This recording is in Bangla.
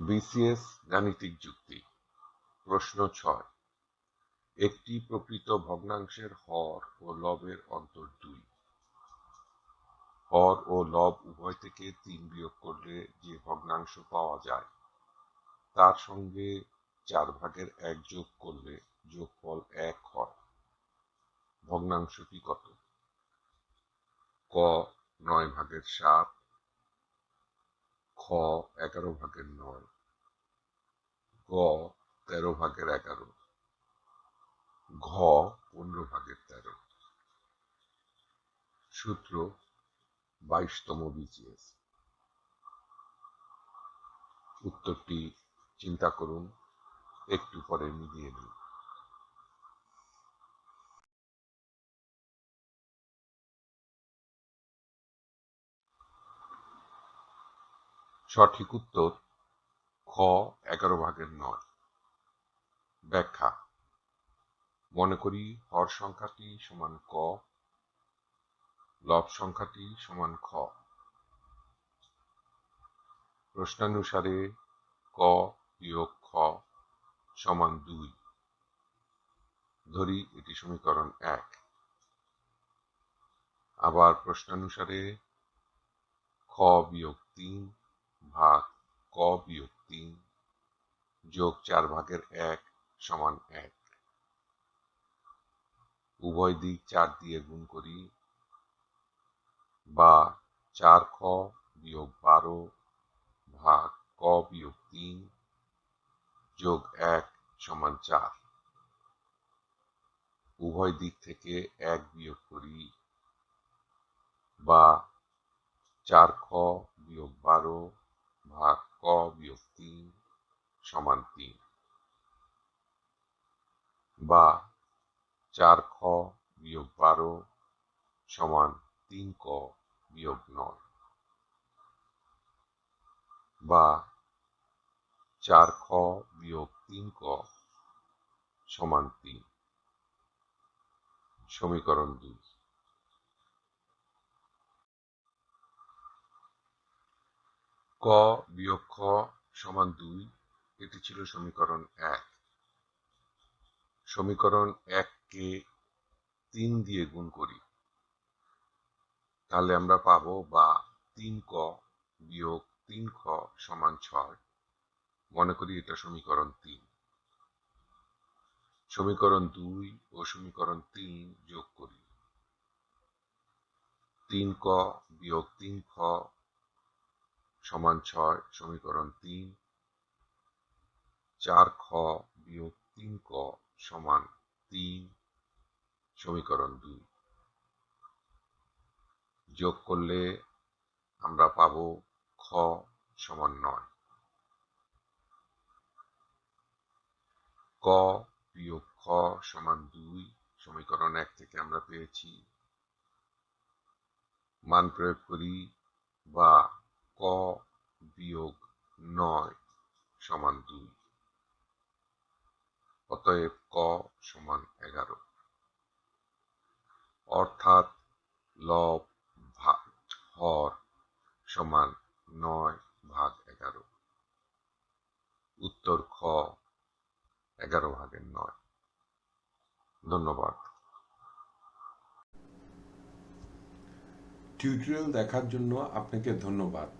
বিসিএস গাণিতিক যুক্তি। প্রশ্ন ছয়। একটি প্রকৃত ভগ্নাংশের হর ও লবের অন্তর দুই। হর ও লব উভয় থেকে তিন বিয়োগ করলে যে ভগ্নাংশ পাওয়া যায়, তার সঙ্গে চার ভাগের এক যোগ করলে যোগফল এক হয়। ভগ্নাংশটি কত? ক, নয় ভাগের সাত খ এগারো ভাগের নয়। গ তেরো ভাগের এগারো। ঘ পনেরো ভাগের তেরো। সূত্র বাইশতম বিসিএস উত্তরটি চিন্তা করুন, একটু পরে মিলিয়ে নিন। সঠিক উত্তর খ এগারো ভাগের নয়। ব্যাখ্যা। মনে করি হর সংখ্যাটি সমান ক, লব সংখ্যাটি সমান খ। প্রশ্নানুসারে ক বিয়োগ খ সমান দুই। ধরি এটি সমীকরণ এক। আবার প্রশ্নানুসারে খ বিয়োগ ভাগ ক বিয়োগ তিন যোগ চার ভাগের এক সমান এক। উভয় দিক চার দিয়ে গুণ করি বা চার খ বিয়োগ বারো ভাগ ক বিয়োগ তিন যোগ এক সমান চার। উভয় দিক থেকে এক বিয়োগ করি বা চার খ বিয়োগ বারো ভাগ ক বিয়োগ তিন সমান তিন। বা চার খ বিয়োগ বারো সমান তিন ক বিয়োগ নয়। বা চার খ বিয়োগ তিন ক সমান তিন। সমীকরণ দুই। ক বিয়োগ খ সমান দুই, এটি ছিল সমীকরণ এক। সমীকরণ এককে তিন দিয়ে গুণ করি। তাহলে আমরা পাবো বা তিন ক বিয়োগ তিন খ সমান ছয়। মনে করি এটা সমীকরণ তিন। সমীকরণ দুই ও সমীকরণ তিন যোগ করি। তিন ক বিয়োগ তিন খ সমান ছয়, সমীকরণ তিন। চার খ বিয়োগ তিন ক সমান তিন, সমীকরণ দুই। যোগ করলে আমরা পাব খ সমান নয়। ক বিয়োগ খ সমান দুই, সমীকরণ এক থেকে আমরা পেয়েছি। মান প্রয়োগ করি বা ক বিয়োগ নয় সমান দুই। অতএব ক সমান এগারো। অর্থাৎ লব ভাগ হর সমান নয় ভাগ এগারো। উত্তর খ এগারো ভাগের নয়। ধন্যবাদ। টিউটোরিয়াল দেখার জন্য আপনাকে ধন্যবাদ।